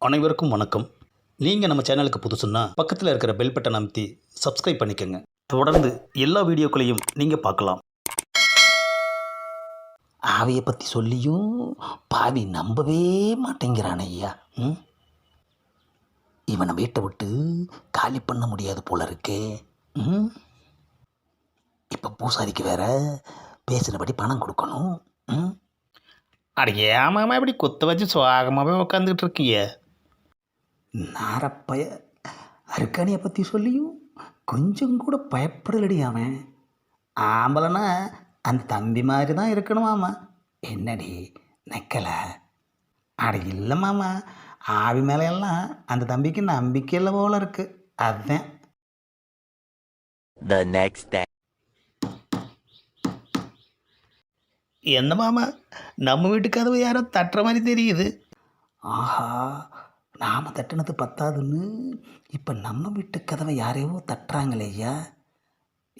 அனைவருக்கும் வணக்கம். நீங்கள் நம்ம சேனலுக்கு புதுசுன்னா பக்கத்தில் இருக்கிற பெல் பட்டன் அமைத்தி சப்ஸ்கிரைப் பண்ணிக்கோங்க. தொடர்ந்து எல்லா வீடியோக்களையும் நீங்கள் பார்க்கலாம். ஆவியை பற்றி சொல்லியும் பாவி நம்பவே மாட்டேங்கிறான் ஐயா. ம்? இவனை வீட்டை விட்டு காலி பண்ண முடியாது போல இருக்கே. ம்? இப்போ பூசாரிக்கு வேற பேசினபடி பணம் கொடுக்கணும். ம்? அட ஏமாமா இப்படி குத்த வச்சு சுவாகமாகவே உட்காந்துக்கிட்டு இருக்கீங்க. நாரப்பய அருக்காணியை பற்றி சொல்லியும் கொஞ்சம் கூட பயப்படலடி அவன். ஆம்பளைனா அந்த தம்பி மாதிரி தான் இருக்கணுமாமா என்னடி நக்கலை? அட இல்லை மாமா ஆவி மேலையெல்லாம் அந்த தம்பிக்கு நம்பிக்கை இல்லை போல இருக்கு. அதுதான் The next day. என்ன மாமா நம்ம வீட்டு கதவு யாரோ தட்டுற மாதிரி தெரியுது. ஆஹா நாம் தட்டினது பத்தாதுன்னு இப்போ நம்ம வீட்டு கதவை யாரையோ தட்டுறாங்களே ஐயா.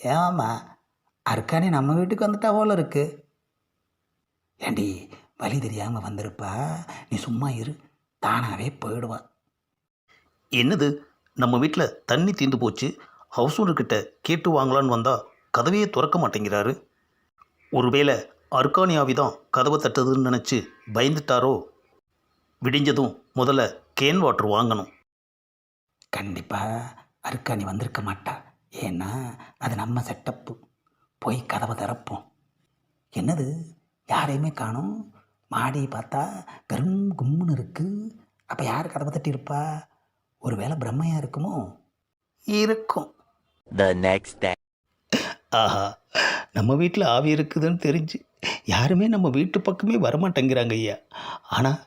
ஏமா அருக்கானே நம்ம வீட்டுக்கு வந்துட்டா போல இருக்கு. ஏண்டி வழி தெரியாமல் வந்திருப்பா. நீ சும்மா இரு தானாகவே போயிடுவா. என்னது? நம்ம வீட்டில் தண்ணி தீர்ந்து போச்சு. ஹவுஸ் ஓனர்கிட்ட கேட்டு வாங்கலான்னு வந்தால் கதவையே திறக்க மாட்டேங்கிறாரு. ஒருவேளை அர்கானியாவி தான் கதவை தட்டுதுன்னு நினச்சி பயந்துட்டாரோ? விடிஞ்சதும் முதல்ல கேன் வாட்டர் வாங்கணும். கண்டிப்பாக அர்கானி வந்திருக்க மாட்டா. ஏன்னா அது நம்ம செட்டப்பு போய் கதவை திறப்போம். என்னது? யாரையுமே காணோம். மாடியை பார்த்தா கரும் கும்முன்னு இருக்கு. அப்போ யார் கதவை தட்டியிருப்பா? ஒருவேளை பிரம்மையாக இருக்குமோ? இருக்கும். The next day. ஆஹா நம்ம வீட்டில் ஆவி இருக்குதுன்னு தெரிஞ்சு யாருமே நம்ம வீட்டு பக்கமே வரமாட்டேங்கிறாங்க ஐயா. ஆனால்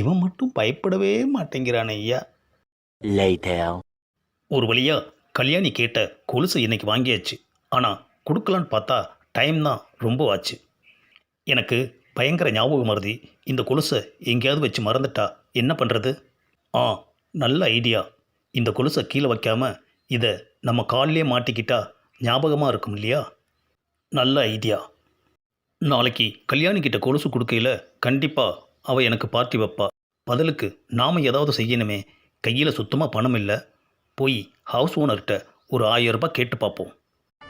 இவன் மட்டும் பயப்படவே மாட்டேங்கிறான் ஐயா. ஒரு வழியா கல்யாணி கேட்ட கொலுசு இன்னைக்கு வாங்கியாச்சு. ஆனால் கொடுக்கலான்னு பார்த்தா டைம் தான் ரொம்ப ஆச்சு. எனக்கு பயங்கர ஞாபகம் மருதி இந்த கொலுசை எங்கேயாவது வச்சு மறந்துட்டா என்ன பண்ணுறது ஆ நல்ல ஐடியா. இந்த கொலுசை கீழே வைக்காம இதை நம்ம காலிலே மாட்டிக்கிட்டா ஞாபகமாக இருக்கும் இல்லையா? நல்ல ஐடியா. நாளைக்கு கல்யாணி கிட்ட கொலுசு கொடுக்கையில் கண்டிப்பாக அவள் எனக்கு பார்ட்டி வைப்பா. பதிலுக்கு நாம் ஏதாவது செய்யணுமே கையில் சுத்தமாக பணம் இல்லை. போய் ஹவுஸ் ஓனர்கிட்ட ஒரு ஆயிரம் ரூபாய் கேட்டு பார்ப்போம்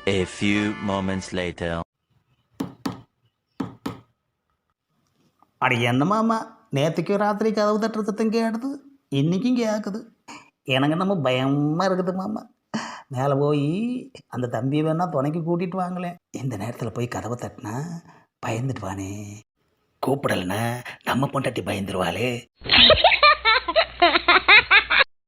A few moments later. அட என்னமாம்மா நேற்றுக்கு ராத்திரி கதவு தட்டுறது கேடுது இன்றைக்கும் கேட்குது எனக்கு நம்ம பயமாக இருக்குது மாமா. மேலே போய் அந்த தம்பியை வேணால் துணைக்கு கூட்டிகிட்டு வாங்களேன். இந்த நேரத்தில் போய் கதவை தட்டினா பயந்துட்டு வானே. கூப்பிடலன்னா நம்ம பொண்டாட்டி பயந்துருவாளே.